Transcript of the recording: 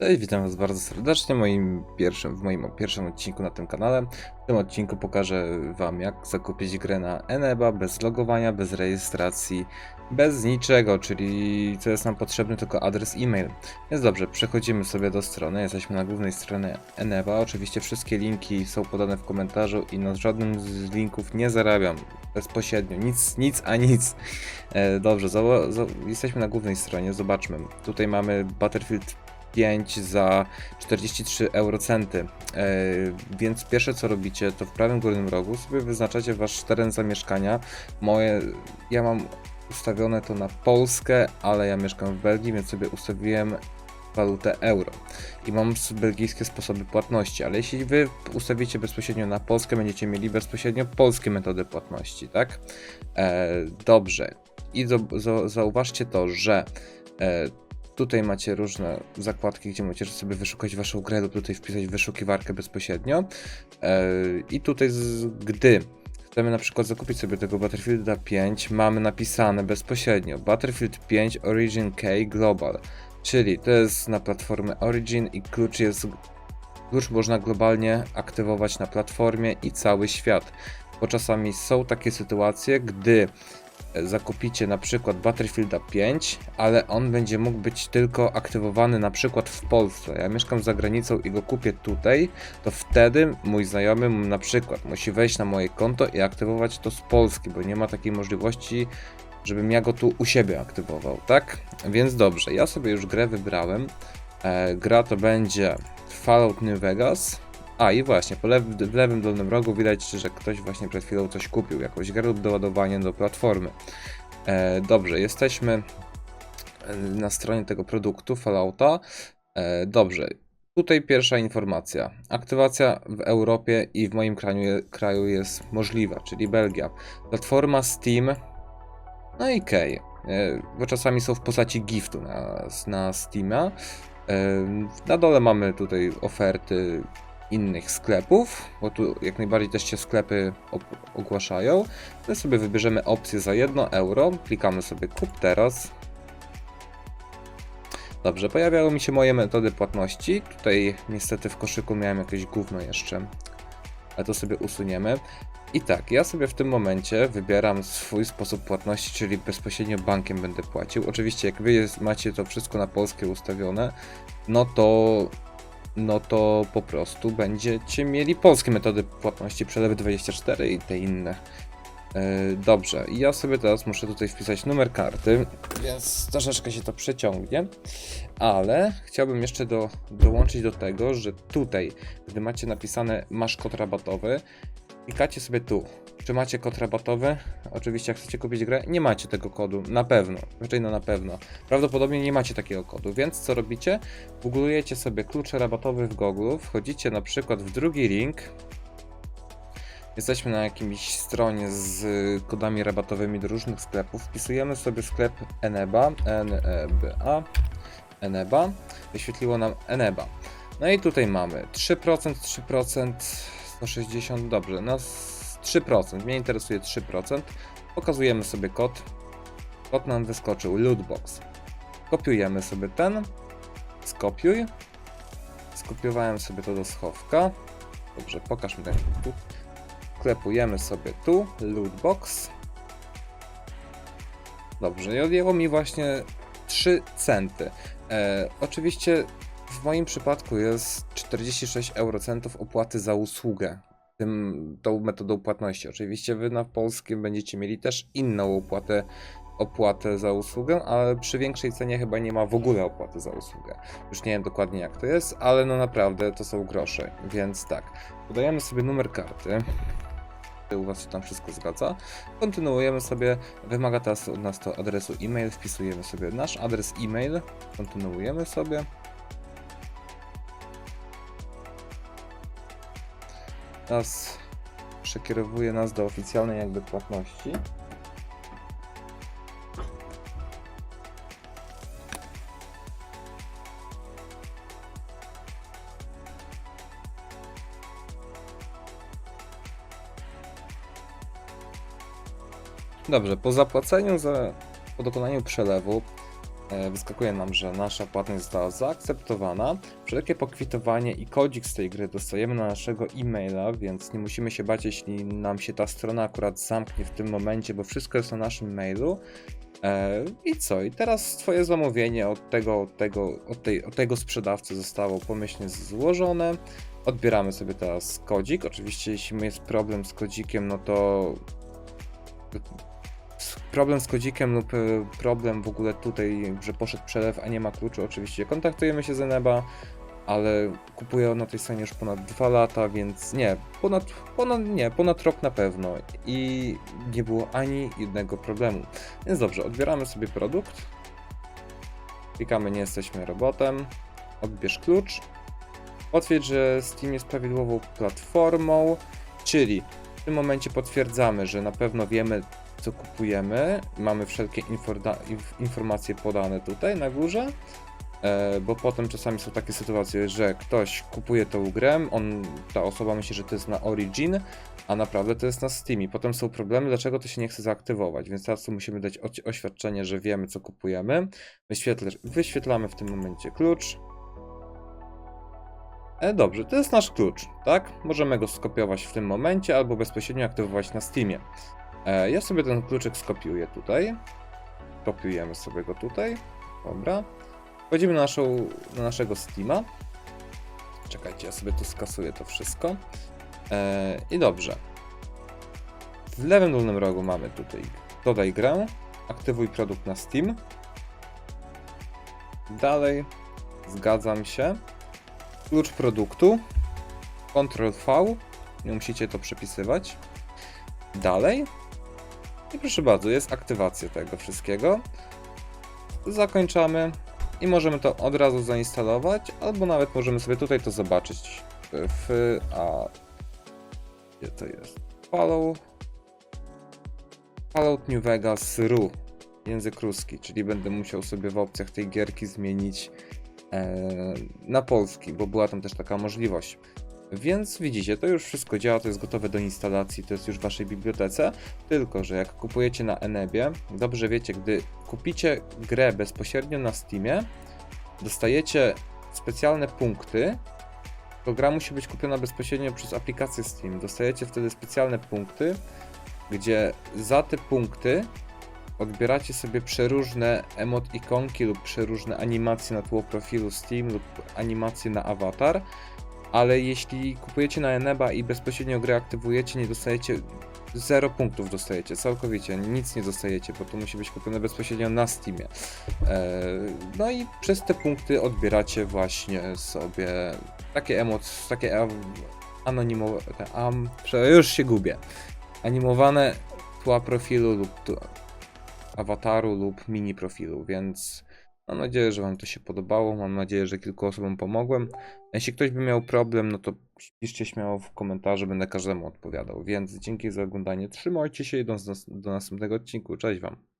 Cześć, witam Was bardzo serdecznie moim pierwszym, w moim pierwszym odcinku na tym kanale. W tym odcinku pokażę Wam jak zakupić grę na Eneba bez logowania, bez rejestracji, bez niczego, czyli co jest nam potrzebny tylko adres e-mail. Więc dobrze, przechodzimy sobie do strony, jesteśmy na głównej stronie Eneba. Oczywiście wszystkie linki są podane w komentarzu i na żadnym z linków nie zarabiam bezpośrednio, nic, nic a nic. E, dobrze, jesteśmy na głównej stronie, zobaczmy. Tutaj mamy Battlefield 5 za 43 eurocenty. E, więc pierwsze co robicie, to w prawym górnym rogu sobie wyznaczacie wasz teren zamieszkania. Moje, ja mam ustawione to na Polskę, ale ja mieszkam w Belgii, więc sobie ustawiłem walutę euro i mam belgijskie sposoby płatności, ale jeśli wy ustawicie bezpośrednio na Polskę, będziecie mieli bezpośrednio polskie metody płatności, tak? E, dobrze. I zauważcie to, że e, Tutaj macie różne zakładki, gdzie możecie sobie wyszukać waszą grę lub tutaj wpisać wyszukiwarkę bezpośrednio. E, I tutaj, z, gdy chcemy na przykład zakupić sobie tego Battlefielda 5, mamy napisane bezpośrednio Battlefield 5 Origin K Global, czyli to jest na platformę Origin i klucz jest klucz można globalnie aktywować na platformie i cały świat. Bo czasami są takie sytuacje, gdy zakupicie na przykład Battlefielda 5, ale on będzie mógł być tylko aktywowany na przykład w Polsce. Ja mieszkam za granicą i go kupię tutaj, to wtedy mój znajomy na przykład musi wejść na moje konto i aktywować to z Polski, bo nie ma takiej możliwości, żebym ja go tu u siebie aktywował, tak? Więc dobrze, ja sobie już grę wybrałem. E, gra to będzie Fallout New Vegas. A i właśnie, po lew w lewym dolnym rogu widać, że ktoś właśnie przed chwilą coś kupił, jakąś grę lub doładowanie do platformy. E, dobrze, jesteśmy e, na stronie tego produktu Fallouta. E, dobrze, tutaj pierwsza informacja. Aktywacja w Europie i w moim kraju, kraju jest możliwa, czyli Belgia. Platforma Steam, no i Key, bo czasami są w postaci giftu na, na Steama. Em, Na dole mamy tutaj oferty innych sklepów, bo tu jak najbardziej też się sklepy ogłaszają. My sobie wybierzemy opcję za 1 euro, klikamy sobie kup teraz. Dobrze, pojawiały mi się moje metody płatności. Tutaj niestety w koszyku miałem jakieś gówno jeszcze, ale to sobie usuniemy. I tak, ja sobie w tym momencie wybieram swój sposób płatności, czyli bezpośrednio bankiem będę płacił. Oczywiście jak wy jest, macie to wszystko na polskie ustawione, no to no to po prostu będziecie mieli polskie metody płatności, przelewy 24 i te inne. Yy, dobrze, ja sobie teraz muszę tutaj wpisać numer karty, więc troszeczkę się to przeciągnie, ale chciałbym jeszcze do, dołączyć do tego, że tutaj, gdy macie napisane masz kod rabatowy, klikacie sobie tu. Czy macie kod rabatowy? Oczywiście, jak chcecie kupić grę, nie macie tego kodu. Na pewno. Raczej no na pewno. Prawdopodobnie nie macie takiego kodu, więc co robicie? Googlujecie sobie klucze rabatowe w Google, wchodzicie na przykład w drugi link. Jesteśmy na jakimś stronie z kodami rabatowymi do różnych sklepów. Wpisujemy sobie sklep Eneba, N-E-B-A, Eneba. Wyświetliło nam Eneba. No i tutaj mamy 3%, 3%, 160, dobrze, nas 3%, mnie interesuje 3%. Pokazujemy sobie kod. Kod nam wyskoczył, lootbox. Kopiujemy sobie ten, skopiuj. Skopiowałem sobie to do schowka. Dobrze, pokaż mi ten tu. Klepujemy sobie tu, lootbox. Dobrze, i odjęło mi właśnie 3 centy. E, oczywiście w moim przypadku jest 46 eurocentów opłaty za usługę. Tym, tą metodą płatności. Oczywiście wy na polskim będziecie mieli też inną opłatę, opłatę za usługę, ale przy większej cenie chyba nie ma w ogóle opłaty za usługę. Już nie wiem dokładnie jak to jest, ale no naprawdę to są grosze, więc tak. Podajemy sobie numer karty. U was się tam wszystko zgadza. Kontynuujemy sobie. Wymaga teraz od nas to adresu e-mail. Wpisujemy sobie nasz adres e-mail. Kontynuujemy sobie. Teraz przekierowuje nas do oficjalnej jakby płatności. Dobrze, po zapłaceniu za po dokonaniu przelewu wyskakuje nam, że nasza płatność została zaakceptowana. Wszelkie pokwitowanie i kodzik z tej gry dostajemy na naszego e-maila, więc nie musimy się bać, jeśli nam się ta strona akurat zamknie w tym momencie, bo wszystko jest na naszym mailu. E, I co? I teraz twoje zamówienie od tego, od tego, od tej, od tego sprzedawcy zostało pomyślnie złożone. Odbieramy sobie teraz kodzik. Oczywiście, jeśli jest problem z kodzikiem, no to problem z kodzikiem lub e, problem w ogóle tutaj, że poszedł przelew, a nie ma kluczu, oczywiście kontaktujemy się z Eneba, ale kupuję na tej stronie już ponad 2 lata, więc nie, ponad, ponad, nie, ponad rok na pewno i nie było ani jednego problemu. Więc dobrze, odbieramy sobie produkt, klikamy nie jesteśmy robotem, odbierz klucz, potwierdź, że Steam jest prawidłową platformą, czyli w tym momencie potwierdzamy, że na pewno wiemy co kupujemy, mamy wszelkie informacje podane tutaj na górze, e, bo potem czasami są takie sytuacje, że ktoś kupuje tą grę, on, ta osoba myśli, że to jest na Origin, a naprawdę to jest na Steamie. Potem są problemy, dlaczego to się nie chce zaaktywować, więc teraz tu musimy dać oświadczenie, że wiemy co kupujemy. Wyświetl- wyświetlamy w tym momencie klucz. E, dobrze, to jest nasz klucz, tak? Możemy go skopiować w tym momencie albo bezpośrednio aktywować na Steamie. E, ja sobie ten kluczyk skopiuję tutaj. Kopiujemy sobie go tutaj. Dobra. Wchodzimy na, naszą, na naszego Steama. Czekajcie, ja sobie tu skasuję to wszystko. E, I dobrze. W lewym dolnym rogu mamy tutaj dodaj grę, aktywuj produkt na Steam. Dalej zgadzam się. Klucz produktu. Ctrl V. Nie musicie to przepisywać. Dalej. I proszę bardzo, jest aktywacja tego wszystkiego. Zakończamy i możemy to od razu zainstalować, albo nawet możemy sobie tutaj to zobaczyć w a gdzie to jest? Follow Fallout New Vegas RU język ruski, czyli będę musiał sobie w opcjach tej gierki zmienić e, na polski, bo była tam też taka możliwość. Więc widzicie, to już wszystko działa, to jest gotowe do instalacji, to jest już w waszej bibliotece. Tylko, że jak kupujecie na Enebie, dobrze wiecie, gdy kupicie grę bezpośrednio na Steamie, dostajecie specjalne punkty. To gra musi być kupiona bezpośrednio przez aplikację Steam. Dostajecie wtedy specjalne punkty, gdzie za te punkty odbieracie sobie przeróżne emot ikonki lub przeróżne animacje na tło profilu Steam lub animacje na awatar ale jeśli kupujecie na Eneba i bezpośrednio grę aktywujecie, nie dostajecie 0 punktów dostajecie, całkowicie, nic nie dostajecie, bo to musi być kupione bezpośrednio na Steamie. E, no i przez te punkty odbieracie właśnie sobie takie emoc, takie anonimowe, am, już się gubię, animowane tła profilu lub awataru lub mini profilu, więc mam nadzieję, że Wam to się podobało. Mam nadzieję, że kilku osobom pomogłem. Jeśli ktoś by miał problem, no to piszcie śmiało w komentarzu, będę każdemu odpowiadał. Więc dzięki za oglądanie. Trzymajcie się i do, do następnego odcinku. Cześć Wam.